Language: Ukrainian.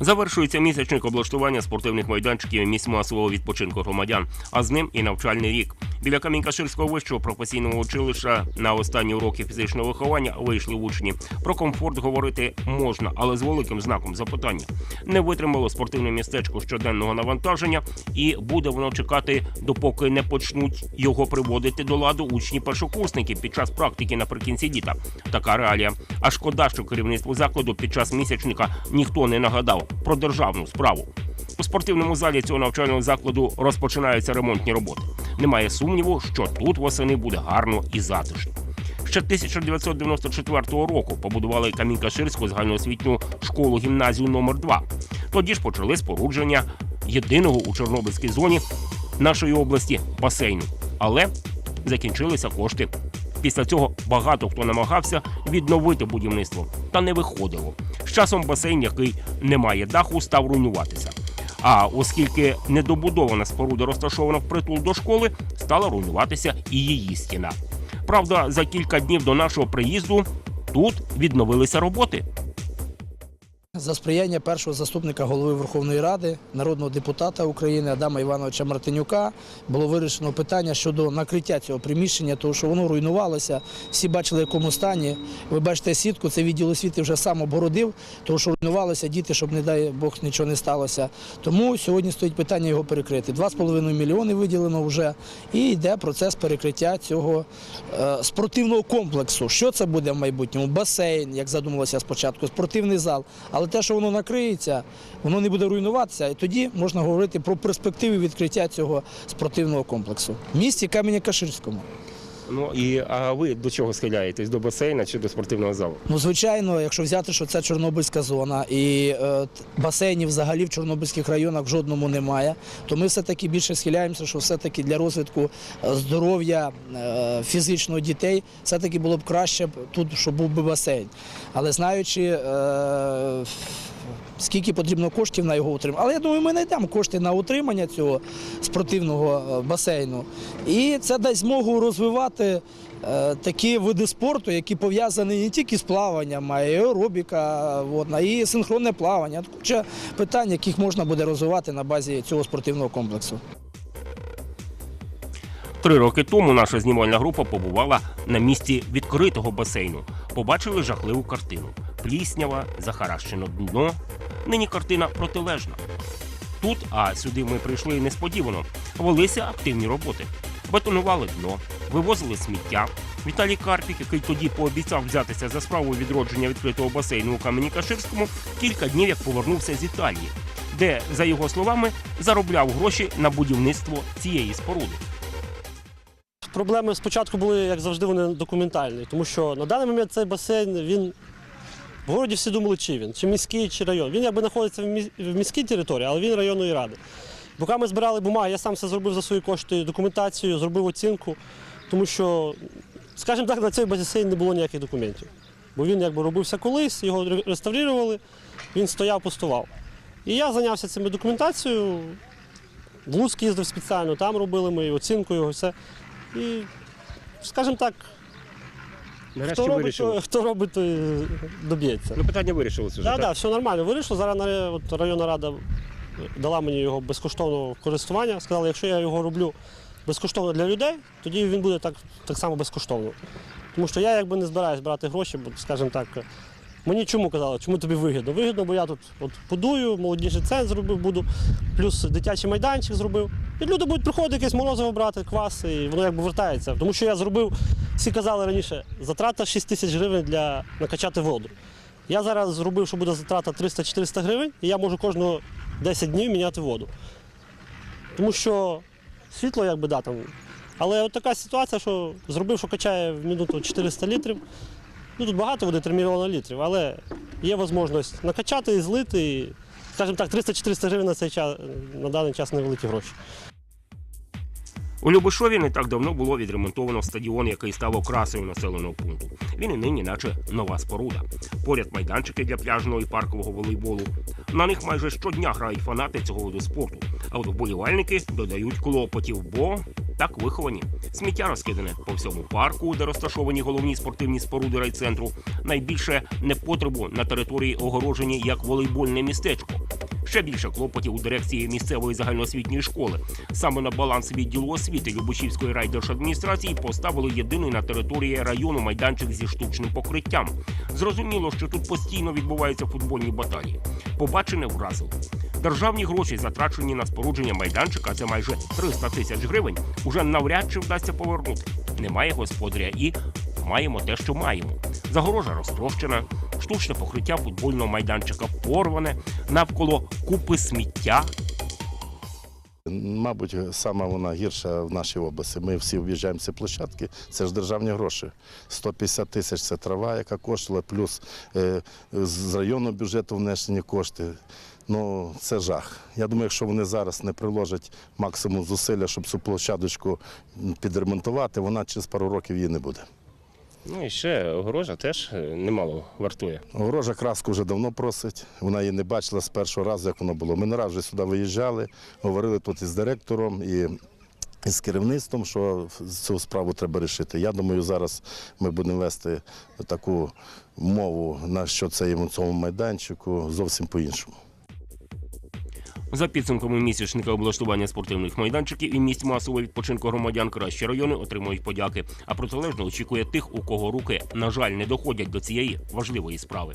Завершується місячник облаштування спортивних майданчиків місць масового відпочинку громадян, а з ним і навчальний рік. Біля Камінь-Каширського вищого професійного училища на останні уроки фізичного виховання вийшли учні. Про комфорт говорити можна, але з великим знаком запитання. Не витримало спортивне містечко щоденного навантаження, і буде воно чекати, допоки не почнуть його приводити до ладу учні першокурсники під час практики наприкінці літа. Така реалія. А шкода, що керівництву закладу під час місячника ніхто не нагадав про державну справу. У спортивному залі цього навчального закладу розпочинаються ремонтні роботи. Немає сумніву, що тут восени буде гарно і затишно. Ще 1994 року побудували Камінь-Каширську загальноосвітню школу гімназію номер 2 Тоді ж почали спорудження єдиного у Чорнобильській зоні нашої області басейну. Але закінчилися кошти. Після цього багато хто намагався відновити будівництво, та не виходило. З часом басейн, який не має даху, став руйнуватися. А оскільки недобудована споруда розташована впритул до школи, стала руйнуватися і її стіна. Правда, за кілька днів до нашого приїзду тут відновилися роботи. За сприяння першого заступника голови Верховної Ради, народного депутата України Адама Івановича Мартинюка було вирішено питання щодо накриття цього приміщення, тому що воно руйнувалося. Всі бачили, в якому стані. Ви бачите сітку, це відділ освіти вже сам обгородив, тому що руйнувалося діти, щоб, не дай Бог, нічого не сталося. Тому сьогодні стоїть питання його перекрити. 2,5 мільйони виділено вже, і йде процес перекриття цього е, спортивного комплексу. Що це буде в майбутньому? Басейн, як задумалося спочатку, спортивний зал. Але те, що воно накриється, воно не буде руйнуватися, і тоді можна говорити про перспективи відкриття цього спортивного комплексу в місті Кам'яння-Каширському. Ну і а ви до чого схиляєтесь? До басейна чи до спортивного залу? Ну, звичайно, якщо взяти, що це Чорнобильська зона і е, басейнів взагалі в Чорнобильських районах в жодному немає, то ми все-таки більше схиляємося, що все-таки для розвитку е, здоров'я е, фізичного дітей все-таки було б краще тут, щоб був би басейн. Але знаючи. Е, Скільки потрібно коштів на його утримання. Але я думаю, ми знайдемо кошти на утримання цього спортивного е, басейну. І це дасть змогу розвивати е, такі види спорту, які пов'язані не тільки з плаванням, а й аеробіка, от, а і синхронне плавання. Куча питань, яких можна буде розвивати на базі цього спортивного комплексу. Три роки тому наша знімальна група побувала на місці відкритого басейну. Побачили жахливу картину: пліснява, захаращено дно. Нині картина протилежна. Тут, а сюди ми прийшли несподівано, велися активні роботи. Бетонували дно, вивозили сміття. Віталій Карпік, який тоді пообіцяв взятися за справу відродження відкритого басейну у Кам'яні-Каширському, кілька днів як повернувся з Італії, де, за його словами, заробляв гроші на будівництво цієї споруди. Проблеми спочатку були, як завжди, вони документальні, тому що на даний момент цей басейн він в городі всі думали, чи він, чи міський, чи район. Він якби знаходиться в міській території, але він районної ради. Поки ми збирали бумаги, я сам все зробив за свої кошти документацію, зробив оцінку, тому що, скажімо так, на цей басейн не було ніяких документів. Бо він якби робився колись, його реставрували, він стояв, пустував. І я зайнявся цими документацією. В Луцьк їздив спеціально, там робили ми оцінку його, все. І, скажімо так, Нарешті хто робить, вирішили. то, хто робить, той доб'ється. Ну, питання вирішилося вже. Так, так? все нормально. Вирішив. Зараз от, районна рада дала мені його безкоштовно в користування. Сказали, якщо я його роблю безкоштовно для людей, тоді він буде так, так само безкоштовно. Тому що я якби не збираюсь брати гроші, бо, скажімо так, мені чому казали, чому тобі вигідно? Вигідно, бо я тут от будую, молодіжний центр зробив, буду, плюс дитячий майданчик зробив. І люди будуть приходити якесь морозиво брати, квас, і воно якби вертається. Тому що я зробив, всі казали раніше, затрата 6 тисяч гривень для накачати воду. Я зараз зробив, що буде затрата 300-400 гривень, і я можу кожного 10 днів міняти воду. Тому що світло, якби да, там. Але от така ситуація, що зробив, що качає в минуту 400 літрів. Ну тут багато води, 3 мільйони літрів, але є можливість накачати і злити. І, скажімо так, 300-400 гривень на цей час на даний час невеликі гроші. У Любишові не так давно було відремонтовано стадіон, який став окрасою населеного пункту. Він і нині, наче нова споруда. Поряд майданчики для пляжного і паркового волейболу. На них майже щодня грають фанати цього виду спорту. А от вболівальники додають клопотів, бо так виховані. Сміття розкидане по всьому парку, де розташовані головні спортивні споруди райцентру. Найбільше непотребу на території огорожені як волейбольне містечко. Ще більше клопотів у дирекції місцевої загальноосвітньої школи. Саме на баланс відділу освіти Любочівської райдержадміністрації поставили єдиний на території району майданчик зі штучним покриттям. Зрозуміло, що тут постійно відбуваються футбольні баталії. Побачене вразило. Державні гроші, затрачені на спорудження майданчика, це майже 300 тисяч гривень, уже навряд чи вдасться повернути. Немає господаря і маємо те, що маємо. Загорожа розтрощена, штучне покриття футбольного майданчика порване, навколо купи сміття. Мабуть, сама вона гірша в нашій області. Ми всі об'їжджаємо ці площадки. Це ж державні гроші. 150 тисяч це трава, яка коштувала, плюс е, з районного бюджету внесені кошти. Ну, це жах. Я думаю, якщо вони зараз не приложать максимум зусилля, щоб цю площадочку підремонтувати, вона через пару років її не буде. Ну і ще огорожа теж е, немало вартує. Огорожа краску вже давно просить. Вона її не бачила з першого разу, як воно було. Ми не раз вже сюди виїжджали, говорили тут із директором і. З керівництвом, що цю справу треба рішити. Я думаю, зараз ми будемо вести таку мову на що це цьому майданчику зовсім по-іншому. За підсумками місячника облаштування спортивних майданчиків і місць масового відпочинку громадян кращі райони отримують подяки. А протилежно очікує тих, у кого руки, на жаль, не доходять до цієї важливої справи.